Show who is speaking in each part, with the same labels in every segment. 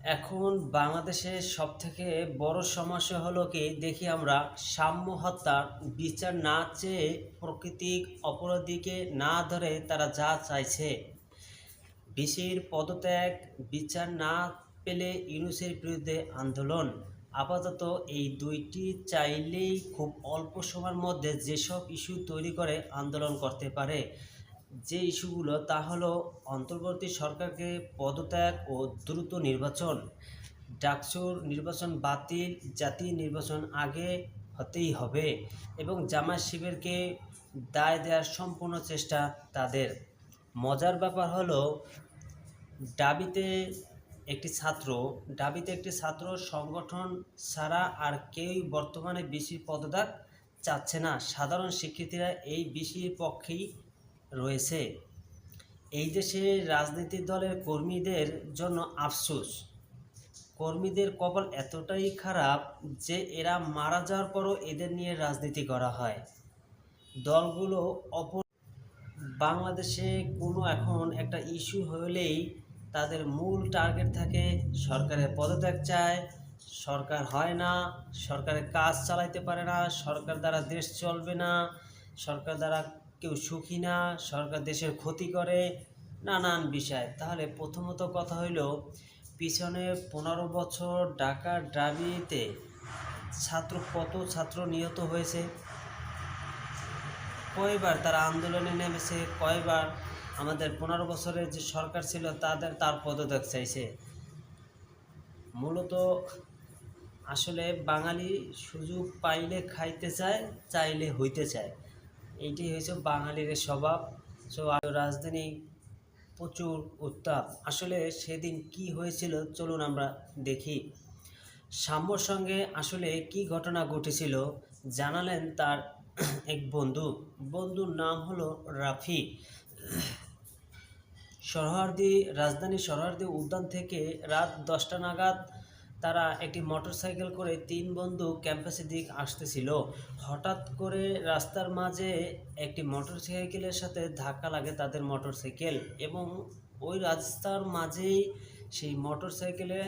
Speaker 1: এখন বাংলাদেশের সব থেকে বড় সমস্যা হলো কি? দেখি আমরা। সাম্য হত্যার বিচার না চেয়ে প্রকৃতিক অপরাধীকে না ধরে তারা যা চাইছে। বিসির পদত্যাগ, বিচার না পেলে ইউনুসের বিরুদ্ধে আন্দোলন। আপাতত এই দুইটি চাইলেই খুব অল্প সময়ের মধ্যে যেসব ইস্যু তৈরি করে আন্দোলন করতে পারে। যে ইস্যুগুলো, তা হলো অন্তর্বর্তী সরকারকে পদত্যাগ ও দ্রুত নির্বাচন। ডাকসুর নির্বাচন বাতিল, জাতীয় নির্বাচন আগে হতেই হবে এবং জামাত শিবিরকে দায় দেওয়ার সম্পূর্ণ চেষ্টা তাদের। মজার ব্যাপার হলো ডাবিতে একটি ছাত্র ডাবিতে একটি ছাত্র সংগঠন ছাড়া আর কেউই বর্তমানে বিসির পদত্যাগ চাচ্ছে না। সাধারণ শিক্ষার্থীরা এই বিসির পক্ষেই রয়েছে। এই দেশে রাজনৈতিক দলের কর্মীদের জন্য আফসোস, কর্মীদের কপাল এতটাই খারাপ যে এরা মারা যাওয়ার পরও এদের নিয়ে রাজনীতি করা হয়। দলগুলো অপর বাংলাদেশে কোনো এখন একটা ইস্যু হলেই তাদের মূল টার্গেট থাকে সরকারের পদত্যাগ চায়। সরকার হয় না, সরকারের কাজ চালাইতে পারে না, সরকার দ্বারা দেশ চলবে না, সরকার দ্বারা কেউ সুখী না, সরকার দেশের ক্ষতি করে, নানান বিষয়। তাহলে প্রথমত কথা হইল, পিছনে পনেরো বছর ঢাকা ডাবিতে ছাত্র, কত ছাত্র নিহত হয়েছে? কয়বার তারা আন্দোলনে নেমেছে? কয়বার আমাদের পনেরো বছরের যে সরকার ছিল, তাদের, তার পদত্যাগ চাইছে? মূলত আসলে বাঙালি সুযোগ পাইলে খাইতে চায়, চাইলে হইতে চায়। এইটি হয়েছে বাঙালির স্বভাব। সো রাজধানী প্রচুর উত্তাপ। আসলে সেদিন কি হয়েছিল, চলুন আমরা দেখি। সাম্যর সঙ্গে আসলে কি ঘটনা ঘটেছিল জানালেন তার এক বন্ধু। বন্ধুর নাম হলো রাফি। সরহার্দি রাজধানী সরহার্দি উদ্যান থেকে রাত দশটা নাগাদ তারা একটি মোটরসাইকেল করে তিন বন্ধু ক্যাম্পাসের দিক আসতেছিল। হঠাৎ করে রাস্তার মাঝে একটি মোটরসাইকেলের সাথে ধাক্কা লাগে তাদের মোটরসাইকেল এবং ওই রাস্তার মাঝেই সেই মোটরসাইকেলে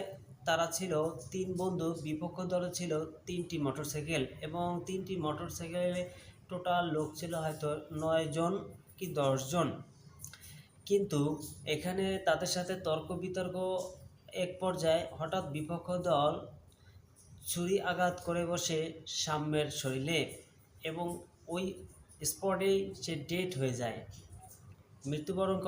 Speaker 1: তারা ছিল, তিন বন্ধু বিপক্ষ দলে ছিল তিনটি মোটরসাইকেল এবং তিনটি মোটরসাইকেলে টোটাল লোক ছিল হয়তো নয় জন কি দশজন কিন্তু এখানে তাদের সাথে তর্ক বিতর্ক এক পর্যায়ে হঠাৎ বিপক্ষ দল ছুরি আঘাত করে বসে সাম্যের শরীরে এবং ওই স্পটেই সে ডেট হয়ে যায়। মৃত্যুবরণ